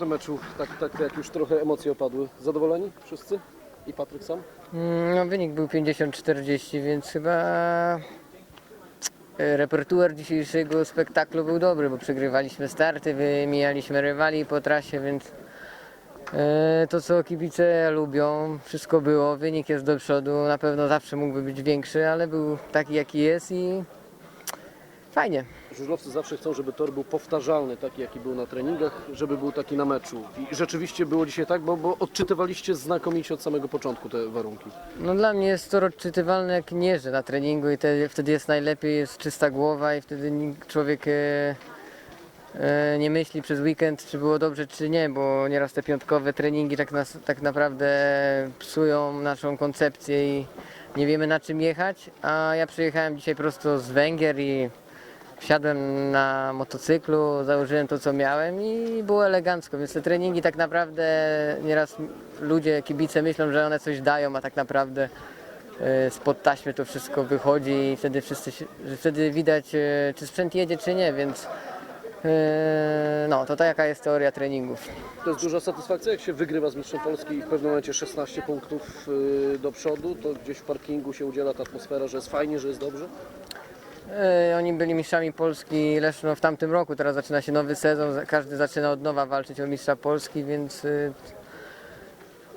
tym meczu, tak, tak jak już trochę emocje opadły? Zadowoleni wszyscy? I Patryk sam? Mm, No, wynik był 50-40, więc chyba e, repertuar dzisiejszego spektaklu był dobry, bo przegrywaliśmy starty, wymijaliśmy rywali po trasie, więc e, to co kibice lubią, wszystko było, wynik jest do przodu, na pewno zawsze mógłby być większy, ale był taki jaki jest i fajnie. Żużlowcy zawsze chcą, żeby tor był powtarzalny, taki jaki był na treningach, żeby był taki na meczu. I rzeczywiście było dzisiaj tak, bo, bo odczytywaliście znakomicie od samego początku te warunki. No dla mnie jest to odczytywalne jak nie, że na treningu i te, wtedy jest najlepiej, jest czysta głowa i wtedy człowiek e, e, nie myśli przez weekend, czy było dobrze, czy nie, bo nieraz te piątkowe treningi tak, nas, tak naprawdę psują naszą koncepcję i nie wiemy na czym jechać, a ja przyjechałem dzisiaj prosto z Węgier i wsiadłem na motocyklu, założyłem to co miałem i było elegancko, więc te treningi tak naprawdę nieraz ludzie, kibice myślą, że one coś dają, a tak naprawdę e, spod taśmy to wszystko wychodzi i wtedy wszyscy, wtedy widać e, czy sprzęt jedzie czy nie, więc e, no to taka jest teoria treningów. To jest duża satysfakcja, jak się wygrywa z mistrzem Polski i w pewnym momencie 16 punktów y, do przodu, to gdzieś w parkingu się udziela ta atmosfera, że jest fajnie, że jest dobrze. E, Oni byli mistrzami Polski Leszno w tamtym roku, teraz zaczyna się nowy sezon, każdy zaczyna od nowa walczyć o mistrza Polski, więc e,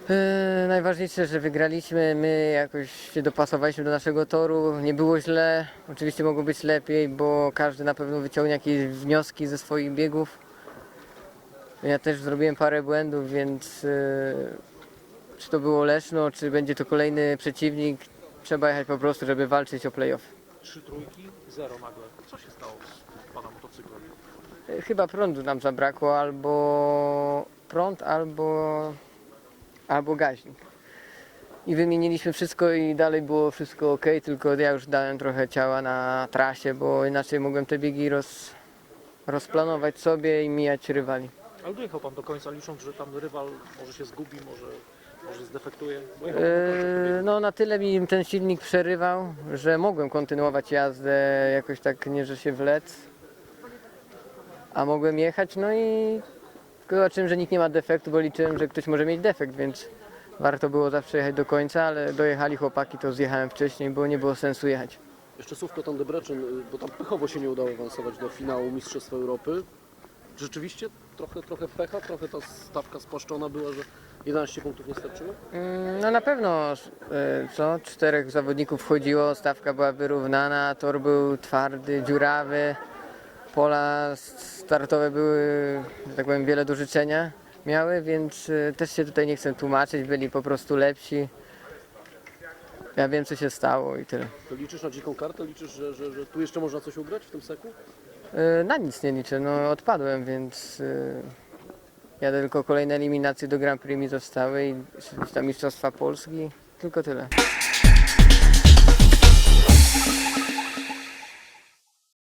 e, najważniejsze, że wygraliśmy, my jakoś się dopasowaliśmy do naszego toru, nie było źle, oczywiście mogło być lepiej, bo każdy na pewno wyciągnie jakieś wnioski ze swoich biegów. Ja też zrobiłem parę błędów, więc czy to było Leszno, czy będzie to kolejny przeciwnik, trzeba jechać po prostu, żeby walczyć o playoff. Trzy trójki, zero nagle. Co się stało z pana motocyklem? Chyba prądu nam zabrakło, albo prąd, albo, albo gaźnik. I wymieniliśmy wszystko i dalej było wszystko ok, tylko ja już dałem trochę ciała na trasie, bo inaczej mogłem te biegi roz, rozplanować sobie i mijać rywali. Ale dojechał pan do końca, licząc, że tam rywal może się zgubi, może, może zdefektuje. Bo Yy, biegu. no na tyle mi ten silnik przerywał, że mogłem kontynuować jazdę jakoś tak nie, że się wlec, a mogłem jechać, no i tylko zobaczyłem, że nikt nie ma defektu, bo liczyłem, że ktoś może mieć defekt, więc warto było zawsze jechać do końca, ale dojechali chłopaki, to zjechałem wcześniej, bo nie było sensu jechać. Jeszcze słówko tam Debrecen, y, bo tam pechowo się nie udało awansować do finału Mistrzostw Europy. Rzeczywiście trochę, trochę pecha, trochę ta stawka spłaszczona była, że 11 punktów nie starczyło. Mm, No na pewno, e, co, czterech zawodników wchodziło, stawka była wyrównana, tor był twardy, dziurawy, pola startowe były, że tak powiem, wiele do życzenia miały, więc e, też się tutaj nie chcę tłumaczyć, byli po prostu lepsi. Ja wiem, co się stało i tyle. To liczysz na dziką kartę? Liczysz, że, że, że tu jeszcze można coś ugrać w tym seku? E, Na nic nie liczę, no odpadłem, więc e, ja tylko kolejne eliminacje do Grand Prix mi zostały i Mistrzostwa Polski, tylko tyle.